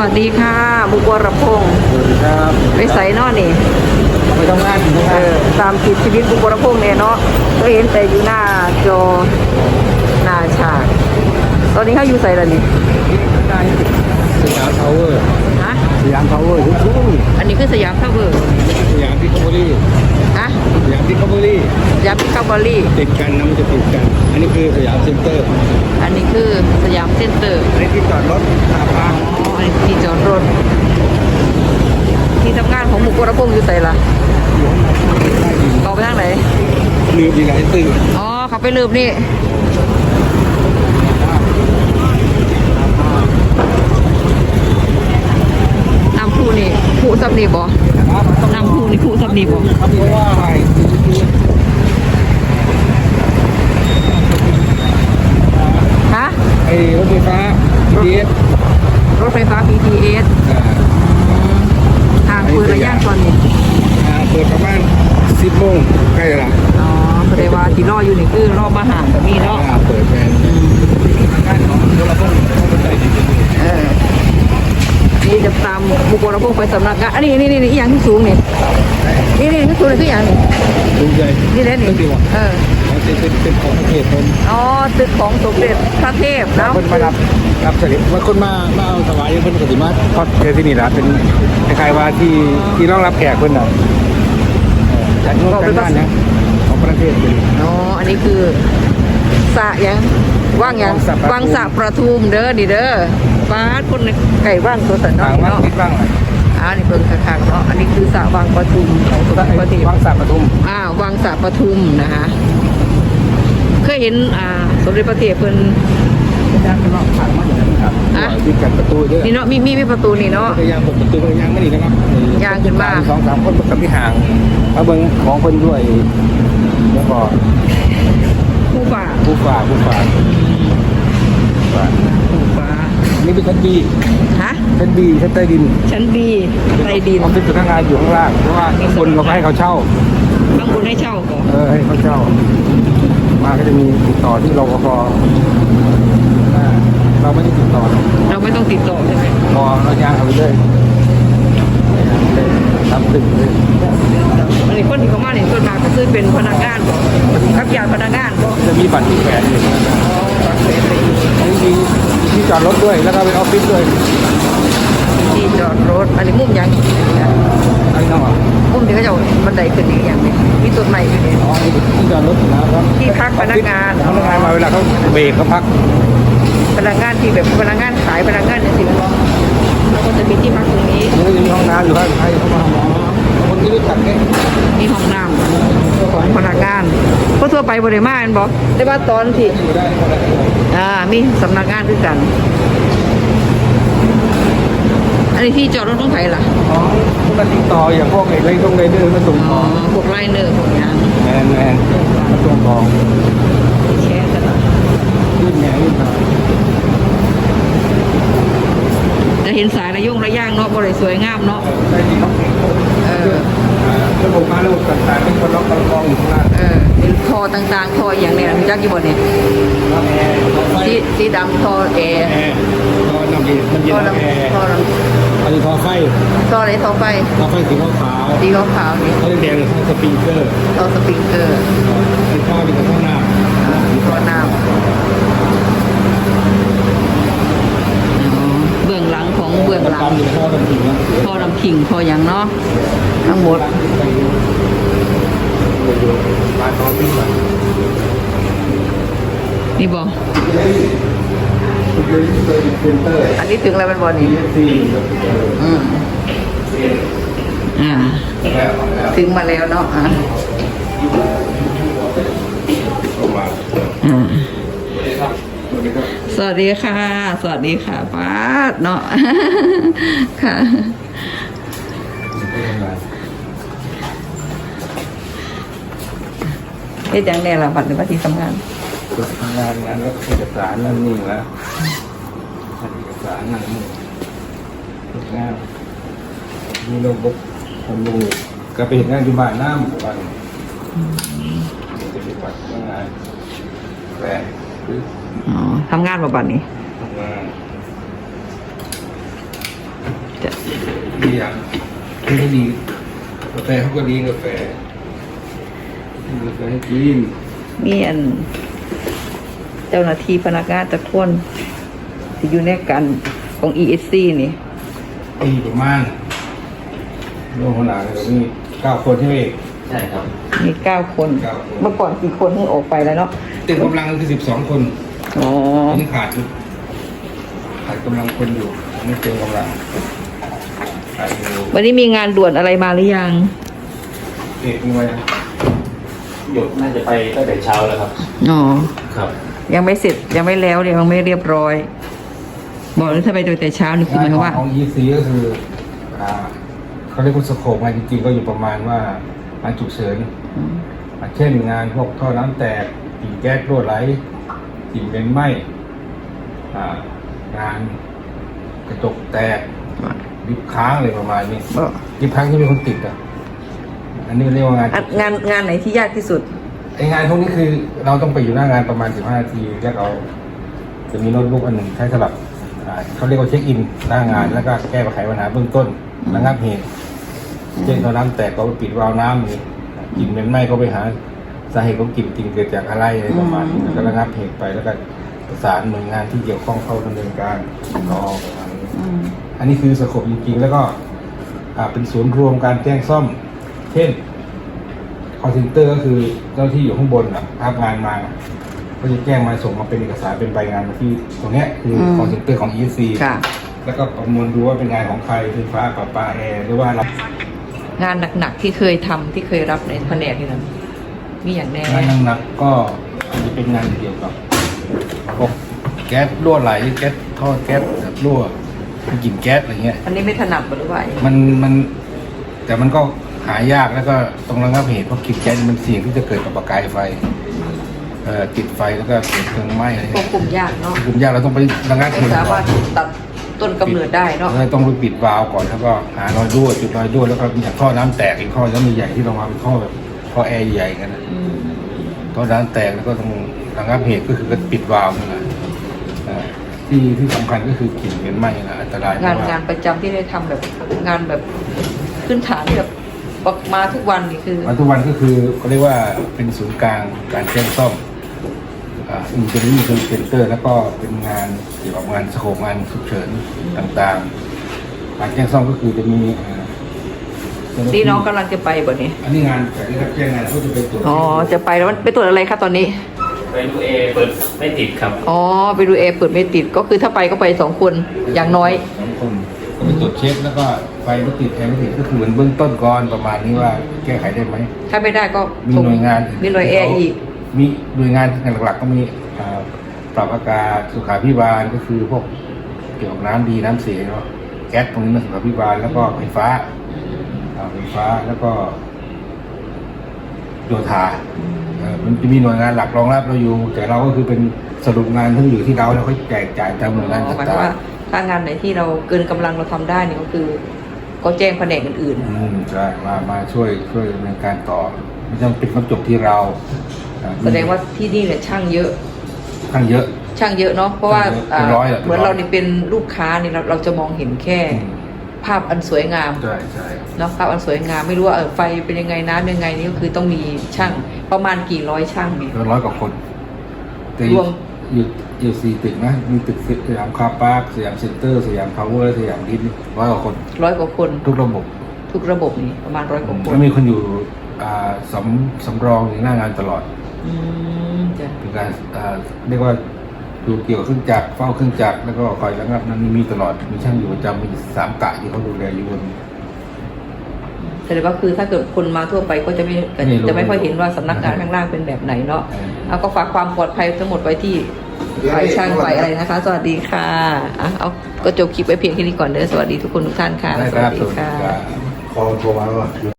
วัสดีค่ะ บุกวรพงศ์สวัสดีครับไปใส่นอนี่ไปทำงานอยู่เอนะอตามติดชีวิตบุกวรพงศ์เนี่ยเนาะก็เห็นแต่อยู่หน้าจอหน้าฉาก ตอนนี้เขาอยู่ใส่ละนี่สยามทาวเวอร์ฮะสยามทาวเวอร์ทุกทุกอันนี้คือสยามทาวเวอร์สยามพิคาบรี่ฮะสยามพิคาบรี่สยามพิคาบอรี่ ติดกันนะมันจะติดกัน อันนี้คือสยามเซ็นเตอร์อันนี้คือสยามเซ็นเตอร์ อันนี้ที่จอดรถหน้าบ้าน อ๋ออันนี้ที่จอดรถ ที่ทำงานของบุกวรพงศ์อยู่ใส่ละอยู่ข้างในใต้ดินเขาไปทางไหนลืมอีกหลายตื่นอ๋อเขาไปลืมนี่น้ำพูนี่ผูสับนี่บ่นะครับน้ำพูนี่ผูสับนี่บ่ ครับเพราะว่าอะไร ฮะ ไอ้รถไฟฟ้า BTS รถไฟฟ้า BTS อ่า ทางปืนระยะตอนนี้ อ่าเปิดประมาณ10โมงใกล้ละ อ๋อแสดงว่าที่รออยู่ นี่คือรอบมาหารแบบนี้เนาะอ่าเปิดแฟนงานของรถเราต้องต้องใจดีเออนี่จะตามบุคคลเราพวกไปสำนักงานอันนี้นี่นี่นี่อหย่างที่สูงนี่นี่นี่ที่สูงนี่คืออย่างนี่ดูใจนี่แหละนี่ดีว่ะเออเป็นเป็นเป็นของประเทศคนอ๋อตึกของสมเด็จพระเทพนะคนมารับรับเสด็จว่าคนมามาเอาถวายเพิ่นปฏิมาทอดเจอที่นี่ละเป็นคล้ายๆว่าที่ที่รองรับแขกเพิ่นน่ะเออจัดงานจัดงานนะของประเท ศเป็นอ๋อ อันนี้คือสระยังว่างยังว่างสระประทุมเด้อนี่เด้อบ้าคนไก่ว่างตัวสันนต่าองกว่างเนาะคิดว่างอะไรอ่านี่เบิ่งข้างๆเนาะอันนี้คือสระวังประทุมของสมเด็จพระเทพว่างสระปทุมอ่าวังสระปทุมนะคะเคยเห็นอ่าสมเด็จพระเทพเพิ่นย่างนอกทางมาอย่างนั้นครับอะที่กันประตูด้วยนี่เนาะมีมีมีประตูนี่เนาะยายามเปิดประตูยายามไม่ดีนะครับย่างขึ้นมาสองสามคนกับพี่ห่างมาเบิ่งของเพิ่นด้วย แล้วก็ผู้ฝ่าผู้ฝ่าผู้ฝ่าผู้ฝ่าผู้ฝ่าอันนี่เป็นชั้นดีฮะชั้นดีชั้นใต้ดิน ชั้นบีใต้ดินเขาเป็นพนักงานอยู่ข้างล่างเพราะว่าข้างบนเราให้เขาเช่าข้างบนให้เช่าก่อนเออให้เขาเช่า มาก็จะมีติดต่อที่รปภอ่าเราไม่ได้ติดต่อ เราไม่ต้องติดต่อใช่ไหมรอเราย่างเอาไปเลยทำตึกเลยอันนี้ คนที่เขามาเนี่ยส่วนมากก็คือเป็นพนักงานบ่ครับญาติพนักงานบ่จะมีบัตรที่แขวนอยู่มีที่จอดรถด้วย แล้วก็เป็นออฟฟิศด้วยที่จอดรถอันนี้มุมหยังอะไรน้องอะมุมที่เขาจะเอาบันไดขึ้นอีกอย่างหนึงมีต้นไม้อยู่นี่อ๋อที่จอดรถนะครับที่พักพนักงานพนักงานมาเวลาเขาเบรกเขาพักพนักงานที่แบบพนักงานขายพนักงานในสิบล้อแล้วก็จะมีที่พักตรงนี้นี่ก็จะมีห้องน้ำอยู่ข้างให้เขามาห มอคนที่รู้จักเนี่ยมีห้องน้ำของพนักงานเพราะทั่วไปบริมาณบอกได้ว่าตอนที่อยู่ได้เท่าไหร่อ่ามีสำนักงานด้วยกัน อันนี้ที่จอดรถต้องไผ่ล่ะอ๋อพวกมันติดต่ออย่างพวกไอ้ไรตรงไรเดอร์มาส่งขอ๋อองพวกไลเนอร์พวกเนี้ยแมนแมนมาส่งของแชร์กันละยื่นแหนยื่นมา จะเห็นสายระยงระย่างเนาะบริสวยงามเนาะได้ดีครับเออระบบมาระบบต่างๆเป็นคนล็อกกองอยู่ข้างล่างเออเป็นทอต่างๆทออย่างเนี้ยรู้จักกี่บนเนี่ยแอร์ไฟสีสีดำทอแอร์แอร์ทอน้ำเย็นน้ำเย็นทอน้ำแอร์ลำทอลอันนี้ทอไฟำทออะไรทอไฟทอไฟสีขาวขาวสีขาวๆนี่เขาแดงๆทอสปริงเกอร์ทอสปริงเกอร์ไอ้ท่อเป็นท่อหน้า อ่าทอน้ำอ๋อเบื้องหลังของเบื้องหลัง ตามอยู่ท่อดำผิงนะ พอน้ำขิงพออย่างเนาะทั้งหมด ไปดูร้านทอปิ้งมา นี่บอก อที่เคยเป็นเซ็นเตอร์อันนี้ถึงแล้วเป็นบอลนี่ซีอืมอ่า ถึงมาแล้วเนาะอ่าออกมสวัสดีค่ะ สวัสดีค่ะป้าเนาะ ค่ะ เฮ็ดยังแน่ละบัตรหรือว่าที่ทำงาน ทำงานงานก็เอกสารนั่นนี่แล้วเอกสารนั่นนี่ทุกงานมีโน้ตบุ๊กทำดูก็ไปเห็นงานที่บ้านน้ำวันจะไปปัดงานแปลหรืออ๋อทำงานมาบัตรนี้ทำงานจะดีอย่างที่นี่ดีกาแฟเขาก็ดีกาแฟกาแฟให้กินมีอัน เจ้าหน้าที่พนักงานตะคนที่อยู่ในกันของ ESC นี่ปีประมาณโลกขนาดเลยมีเก้าคนใช่ไหมใช่ครับ มีเก้าคน เก้าคน เมื่อก่อนกี่คนที่ออกไปแล้วเนาะเต็มกำลังคือสิบสองคนอ๋ออันนี้ขาดอยู่ขาดกำลังคนอยู่อันนี้เต็มกำลังขาดอยู่วันนี้มีงานด่วนอะไรมาหรือยังเอกมีไว้นะ หยดน่าจะไปตั้งแต่เช้าแล้วครับ อ๋อ ครับ ยังไม่เสร็จยังไม่แล้วยังไม่เรียบร้อย บอกว่าถ้าไปโดยแต่เช้านี่คือหมายความว่า ของยีซีก็คืออ่าเขาเรียกว่าสโคปงานจริงๆก็อยู่ประมาณว่างานฉุกเฉินอืมอ่าเช่นงานพวกท่อน้ำแตกกิ่งแก๊สรั่วไหลกิ่งเป็นไหม้อ่างานกระจกแตกลิฟต์ค้างอะไรประมาณนี้บอกลิฟต์ค้างที่มีคนติดอะ อันนี้เรียกว่างานอะงานงานไหนที่ยากที่สุด ไองานพวกนี้คือเราต้องไปอยู่หน้างานประมาณ 15 นาทีแล้วเราจะมีโน้ตบุ๊กอันหนึ่งใช้สำหรับอ่าเขาเรียกว่าเช็คอินหน้างานแล้วก็แก้ไขปัญหาเบื้องต้นระงับเหตุเช่นตอนน้ำแตกก็ไปปิดวาล์วน้ำนี่กลิ่นเป็นไหม้ก็ไปหาสาเหตุของกลิ่นกลิ่นเกิดจากอะไรอะไรประมาณนี้แล้วก็ระงับเหตุไปแล้วก็ประสานหน่วยงานที่เกี่ยวข้องเข้าดำเนินการรอประมาณนี้ อืม อันนี้คือสโคปจริงๆ แล้วก็อ่าเป็นศูนย์รวมการแจ้งซ่อมเช่นคอ l เซนเตอร์ก็คือเจ้าหน้าที่อยู่ข้างบนอะรับงานมา ก็จะแจ้งมาส่งมาเป็นเอกสารเป็นใบงานมาที่ตรงเนี้ยคือคอ l เซนเตอร์ของ ESC ค่ะแล้วแล้วก็ประมวลดูว่าเป็นงานของใครไฟฟ้าประปาแอร์หรือว่ารับงานหนักๆที่เคยทำที่เคยรับในแผนกนี่นะมีอย่างแน่ งานหนักๆก็อาจจะเป็นงานเกี่ยวกับพวกแก๊สรั่วไหลแก๊สท่อแก๊สแบบรั่วกลิ่นแก๊สอะไรเงี้ย อันนี้ไม่ถนัดหรือว่ามันมันแต่มันก็ หายากแล้วก็ต้องระงับเหตุเพราะกลิ่นแก๊สมันเสี่ยงที่จะเกิดกับประกายไฟเอ่อติดไฟแล้วก็เกิดเพลิงไหม้อะไรควบเงี้ยคุมยากเนาะคุมยากเราต้องไประงับเหไม่ตุสาก่อมารนถตัดต้นกำเนิดได้เนาะเราต้องไปปิดวาล์วก่อนแล้วก็หารอยรั่วจุดรอยรั่วแล้วก็มีท่อน้ำแตกอีกท่อแล้วมีใหญ่ที่เรามาเป็นท่อแบบท่อแอร์ใหญ่กันนะ อืมท่อน้ำแตกแล้วก็ต้องระงับเหตุก็คือก็ปิดวาล์วนั่นแหละเอ่อที่ที่สำคัญก็คือกลิ่นเป็นไหม้นะอันตรายเพงานราะว่งานประจำที่ได้ทำแบบงานแบบพื้นฐานที่แบบ มาทุกวันนี่คือวันทุกวันก็คือเขาเรียกว่าเป็นศูนย์กลางการแจ้งซ่อมอินเทอร์เน็ตเซ็นเตอร์แล้วก็เป็นงานเกี่ยวกับงานสโคปงานฉุกเฉินต่างๆการแจ้งซ่อมก็คือจะมีเอ่อเจ้าหาที่น้องกำลังจะไปบ่นี้ อันนี้งานแต่ที่รับแจ้งงานก็จะเป็นตรวจอ๋อจะไปแล้วมันไปตรวจอะไรคะตอนนี้ไปดูเอเปิดไม่ติดครับ อ๋อไปดูเอเปิดไม่ติดก็คือถ้าไปก็ไปสองคนอย่างน้อยสองคนก็ ไปตรวจเช็คแล้วก็ไฟไม่ติดแอร์ไม่ติดก็คือเหมือนเบื้องต้นก่อนประมาณนี้ว่าแก้ไขได้ไหม ถ้าไม่ได้ก็มีส่หน่วยงานมีหน่วยแอร์อีก มีหน่วยงานหลักๆก็มีอ่าปรับอากาศสุขาพิบาลก็คือพวกเกี่ยวกับน้ำดีน้ำเสียเนาะแก๊สตรงนี้มันสุขาพิบาลแล้วก็ไฟฟ้าอ่าไฟฟ้าแล้วก็โยธาเอ่อมันจะมีหน่วยงานหลักรองรับเราอยู่ แต่เราก็คือเป็นสรุปงานที่อยู่ที่เราแล้วค่อยแจกจ่ายตามหน่วยงานอ๋อหมายคต่าวามว่าง ถ้างานไหนที่เราเกินกำลังเราทำได้เนี่ยก็คือก็แจ้งแผนกอื่นๆอืมใช่มามาช่วยช่วยดำเนินการต่อ ไม่ต้องปิดมันจบที่เราอ่ๆแสดงว่าที่นี่เนี่ยช่างเยอะข้างเยอะ ช่างเยอะเนาะเพราะว่าเป็นร้อยอะเหมือนเรานี่เป็นลูกค้านี่เราเราจะมองเห็นแค่อืมภาพอันสวยงามใช่ใช่เนาะภาพอันสวยงามไม่รู้ว่าเออไฟเป็นยังไงน้ำยังไงนี่ก็คือต้องมีช่างประมาณกี่ร้อยช่างเนี่ยเกินร้อยกว่าคนแต่รวมอยู่ อยู่สี่ตึกนะ มีตึกสยามคาร์พาร์คสยามเซ็นเตอร์สยามพาวเวอร์สยามดินร้อยกว่าคน ร้อยกว่าคน ทุกระบบ ทุกระบบนี่ประมาณร้อยกว่าคนแล้วมีคนอยู่อ่าสำสำรองอยู่หน้างานตลอดอืมจ้ะเป็นการอ่าเรียกว่าดูเกี่ยวกับเครื่องจักรเฝ้าเครื่องจักรแล้วก็คอยระงับนั้นมีตลอดมีช่างอยู่ประจำมีสามกะที่เขาดูแลอยู่บน แต่ว่าคือถ้าเกิดคนมาทั่วไปก็จะไม่ไม่รู้ จะไม่ค่อยเห็นว่าสำนักงานข้างล่างเป็นแบบไหนเนาะ เออเอาก็ฝากความปลอดภัยทั้งหมดไว้ที่ ฝ่ายช่างฝ่ายอะไรนะคะ สวัสดีค่ะอะเอาก็จบคลิปไว้เพียงแค่นี้ก่อนเด้อสวัสดีทุกคนทุกท่านค่ะได้สควัรับสดีสวัสดีค่ะครับคอโทรมาว่า